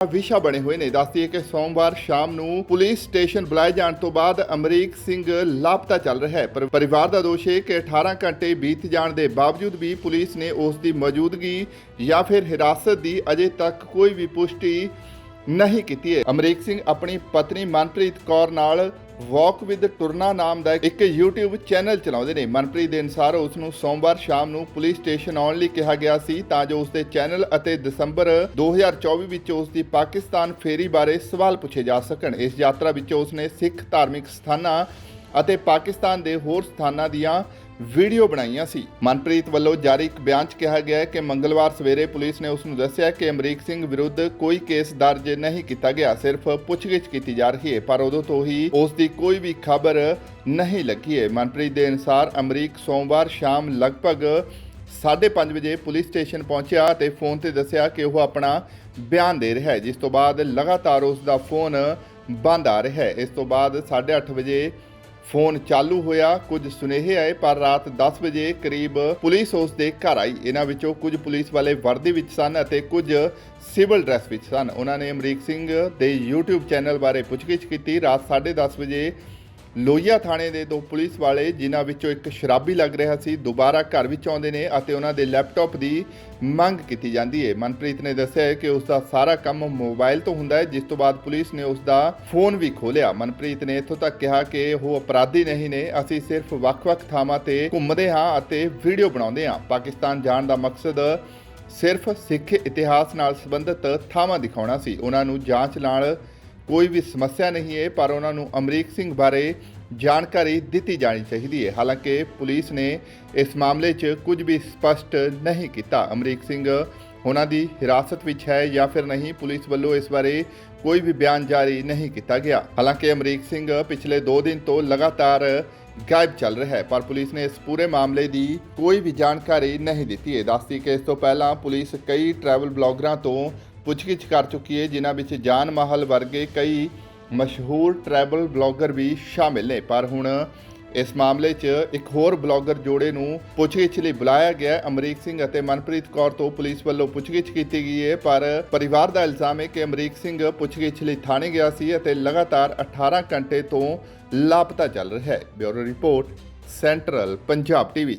ਵਿਸ਼ਾ ਬਣੇ ਹੋਏ ਨੇ। ਦੱਸਦੀ ਹੈ ਕਿ ਸੋਮਵਾਰ ਸ਼ਾਮ ਨੂੰ ਪੁਲਿਸ ਸਟੇਸ਼ਨ ਬੁਲਾਏ ਜਾਣ ਤੋਂ ਬਾਅਦ ਅਮਰੀਕ ਸਿੰਘ ਲਾਪਤਾ ਚੱਲ ਰਿਹਾ ਹੈ। ਪਰਿਵਾਰ ਦਾ ਦੋਸ਼ ਹੈ ਕਿ 18 ਘੰਟੇ ਬੀਤ ਜਾਣ ਦੇ ਬਾਵਜੂਦ ਵੀ ਪੁਲਿਸ ਨੇ ਉਸ ਦੀ ਮੌਜੂਦਗੀ ਜਾਂ ਫਿਰ ਹਿਰਾਸਤ ਦੀ ਅਜੇ ਤੱਕ ਕੋਈ ਵੀ ਪੁਸ਼ਟੀ ਨਹੀਂ ਕੀਤੀ ਹੈ। ਅਮਰੀਕ ਸਿੰਘ ਆਪਣੀ ਪਤਨੀ ਮਨਪ੍ਰੀਤ ਕੌਰ ਨਾਲ ਵਾਕ ਵਿਦ ਟੁਰਨਾ ਨਾਮ ਦਾ ਇੱਕ YouTube ਚੈਨਲ ਚਲਾਉਂਦੇ ਨੇ। ਮਨਪ੍ਰੀਤ ਦੇ ਅਨੁਸਾਰ ਉਸ ਨੂੰ ਸੋਮਵਾਰ ਸ਼ਾਮ ਨੂੰ ਪੁਲਿਸ ਸਟੇਸ਼ਨ ਆਉਣ ਲਈ ਕਿਹਾ ਗਿਆ ਸੀ ਤਾਂ ਜੋ ਉਸ ਦੇ ਚੈਨਲ ਅਤੇ ਦਸੰਬਰ 2024 ਵਿੱਚ ਉਸ ਦੀ ਪਾਕਿਸਤਾਨ ਫੇਰੀ ਬਾਰੇ ਸਵਾਲ ਪੁੱਛੇ ਜਾ ਸਕਣ। ਇਸ ਯਾਤਰਾ ਵਿੱਚ ਉਸ ਨੇ ਸਿੱਖ ਧਾਰਮਿਕ ਸਥਾਨਾਂ ਅਤੇ ਪਾਕਿਸਤਾਨ ਦੇ ਹੋਰ ਸਥਾਨਾਂ ਦੀਆਂ ਵੀਡੀਓ ਬਣਾਈਆਂ ਸੀ। ਮਨਪ੍ਰੀਤ ਵੱਲੋਂ ਜਾਰੀ ਇੱਕ ਬਿਆਨ 'ਚ ਕਿਹਾ ਗਿਆ ਹੈ ਕਿ ਮੰਗਲਵਾਰ ਸਵੇਰੇ ਪੁਲਿਸ ਨੇ ਉਸ ਨੂੰ ਦੱਸਿਆ ਕਿ ਅਮਰੀਕ ਸਿੰਘ ਵਿਰੁੱਧ ਕੋਈ ਕੇਸ ਦਰਜ ਨਹੀਂ ਕੀਤਾ ਗਿਆ, ਸਿਰਫ ਪੁੱਛਗਿੱਛ ਕੀਤੀ ਜਾ ਰਹੀ ਹੈ, ਪਰ ਉਦੋਂ ਤੋਂ ਹੀ ਉਸ ਦੀ ਕੋਈ ਵੀ ਖਬਰ ਨਹੀਂ ਲੱਗੀ ਹੈ। ਮਨਪ੍ਰੀਤ ਦੇ ਅਨੁਸਾਰ ਅਮਰੀਕ ਸੋਮਵਾਰ ਸ਼ਾਮ ਲਗਭਗ 5:30 ਵਜੇ ਪੁਲਿਸ ਸਟੇਸ਼ਨ ਪਹੁੰਚਿਆ ਤੇ ਫੋਨ ਤੇ ਦੱਸਿਆ ਕਿ ਉਹ ਆਪਣਾ ਬਿਆਨ ਦੇ ਰਿਹਾ ਹੈ, ਜਿਸ ਤੋਂ ਬਾਅਦ ਲਗਾਤਾਰ ਉਸ ਦਾ ਫੋਨ ਬੰਦ ਆ ਰਿਹਾ ਹੈ। ਇਸ ਤੋਂ ਬਾਅਦ 8:30 ਵਜੇ ਫੋਨ ਚਾਲੂ ਹੋਇਆ, ਕੁਝ ਸੁਨੇਹੇ ਆਏ, ਪਰ ਰਾਤ 10 ਵਜੇ ਕਰੀਬ ਪੁਲਿਸ ਉਸ ਦੇ ਘਰ ਆਈ। ਇਹਨਾਂ ਵਿੱਚੋਂ ਕੁਝ ਪੁਲਿਸ ਵਾਲੇ ਵਰਦੀ ਵਿੱਚ ਸਨ ਅਤੇ ਕੁਝ ਸਿਵਲ ਡਰੈਸ ਵਿੱਚ ਸਨ। ਉਹਨਾਂ ਨੇ ਅਮਰੀਕ ਸਿੰਘ ਦੇ YouTube ਚੈਨਲ ਬਾਰੇ ਪੁੱਛਗਿੱਛ ਕੀਤੀ। ਰਾਤ 10:30 ਵਜੇ ਲੋਹੀਆ ਥਾਣੇ ਦੇ ਦੋ ਪੁਲਿਸ ਵਾਲੇ, ਜਿਨ੍ਹਾਂ ਵਿੱਚੋਂ ਇੱਕ ਸ਼ਰਾਬੀ ਲੱਗ ਰਿਹਾ ਸੀ, ਦੁਬਾਰਾ ਘਰ ਵਿੱਚ ਆਉਂਦੇ ਨੇ ਅਤੇ ਉਹਨਾਂ ਦੇ ਲੈਪਟਾਪ ਦੀ ਮੰਗ ਕੀਤੀ ਜਾਂਦੀ ਹੈ। ਮਨਪ੍ਰੀਤ ਨੇ ਦੱਸਿਆ ਹੈ ਕਿ ਉਸ ਦਾ ਸਾਰਾ ਕੰਮ ਮੋਬਾਈਲ ਤੋਂ ਹੁੰਦਾ ਹੈ, ਜਿਸ ਤੋਂ ਬਾਅਦ ਪੁਲਿਸ ਨੇ ਉਸ ਦਾ ਫੋਨ ਵੀ ਖੋਲਿਆ ਮਨਪ੍ਰੀਤ ਨੇ ਇੱਥੋਂ ਤੱਕ ਕਿਹਾ ਕਿ ਉਹ ਅਪਰਾਧੀ ਨਹੀਂ ਨੇ, ਅਸੀਂ ਸਿਰਫ ਵੱਖ-ਵੱਖ ਥਾਵਾਂ ਤੇ ਘੁੰਮਦੇ ਹਾਂ ਅਤੇ ਵੀਡੀਓ ਬਣਾਉਂਦੇ ਹਾਂ। ਪਾਕਿਸਤਾਨ ਜਾਣ ਦਾ ਮਕਸਦ ਸਿਰਫ ਸਿੱਖ ਇਤਿਹਾਸ ਨਾਲ ਸੰਬੰਧਿਤ ਥਾਵਾਂ ਦਿਖਾਉਣਾ ਸੀ। ਉਹਨਾਂ ਨੂੰ ਜਾਂਚ ਨਾਲ ਕੋਈ ਵੀ ਸਮੱਸਿਆ ਨਹੀਂ ਹੈ, ਪਰ ਉਹਨਾਂ ਨੂੰ ਅਮਰੀਕ ਸਿੰਘ ਬਾਰੇ ਜਾਣਕਾਰੀ ਦਿੱਤੀ ਜਾਣੀ ਚਾਹੀਦੀ ਹੈ। ਹਾਲਾਂਕਿ ਪੁਲਿਸ ਨੇ ਇਸ ਮਾਮਲੇ 'ਚ ਕੁਝ ਵੀ ਸਪਸ਼ਟ ਨਹੀਂ ਕੀਤਾ। ਅਮਰੀਕ ਸਿੰਘ ਉਹਨਾਂ ਦੀ ਹਿਰਾਸਤ ਵਿੱਚ ਹੈ ਜਾਂ ਫਿਰ ਨਹੀਂ, ਪੁਲਿਸ ਵੱਲੋਂ ਇਸ ਬਾਰੇ ਕੋਈ ਵੀ ਬਿਆਨ ਜਾਰੀ ਨਹੀਂ ਕੀਤਾ ਗਿਆ। ਹਾਲਾਂਕਿ ਅਮਰੀਕ ਸਿੰਘ ਪਿਛਲੇ 2 ਦਿਨ ਤੋਂ ਲਗਾਤਾਰ ਗਾਇਬ ਚੱਲ ਰਿਹਾ ਹੈ, ਪਰ ਪੁਲਿਸ ਨੇ ਇਸ ਪੂਰੇ ਮਾਮਲੇ ਦੀ ਕੋਈ ਵੀ ਜਾਣਕਾਰੀ ਨਹੀਂ ਦਿੱਤੀ ਹੈ। ਦੱਸਦੀ ਕਿ ਇਸ ਤੋਂ ਪਹਿਲਾਂ ਪੁਲਿਸ ਕਈ ਟਰੈਵਲ ਬਲੌਗਰਾਂ ਤੋਂ ਪੁੱਛਗਿੱਛ ਕਰ ਚੁੱਕੀ ਹੈ। ਜਿਨ੍ਹਾਂ ਵਿੱਚ ਜਾਨ ਮਾਹਲ ਵਰਗੇ ਕਈ ਮਸ਼ਹੂਰ ਟਰੈਵਲ ਬਲੌਗਰ ਵੀ ਸ਼ਾਮਿਲ ਨੇ। ਪਰ ਹੁਣ ਇਸ ਮਾਮਲੇ 'ਚ ਇੱਕ ਹੋਰ ਬਲੌਗਰ ਜੋੜੇ ਨੂੰ ਪੁੱਛਗਿੱਛ ਲਈ ਬੁਲਾਇਆ ਗਿਆ ਅਮਰੀਕ ਸਿੰਘ ਅਤੇ ਮਨਪ੍ਰੀਤ ਕੌਰ ਤੋਂ ਪੁਲਿਸ ਵੱਲੋਂ ਪੁੱਛਗਿੱਛ ਕੀਤੀ ਗਈ ਹੈ। ਪਰ ਪਰਿਵਾਰ ਦਾ ਇਲਜ਼ਾਮ ਹੈ ਕਿ ਅਮਰੀਕ ਸਿੰਘ ਪੁੱਛਗਿੱਛ ਲਈ ਥਾਣੇ ਗਿਆ ਸੀ ਅਤੇ ਲਗਾਤਾਰ 18 ਘੰਟੇ ਤੋਂ ਲਾਪਤਾ ਚੱਲ ਰਿਹਾ ਹੈ। Bureau report, central Punjab TV.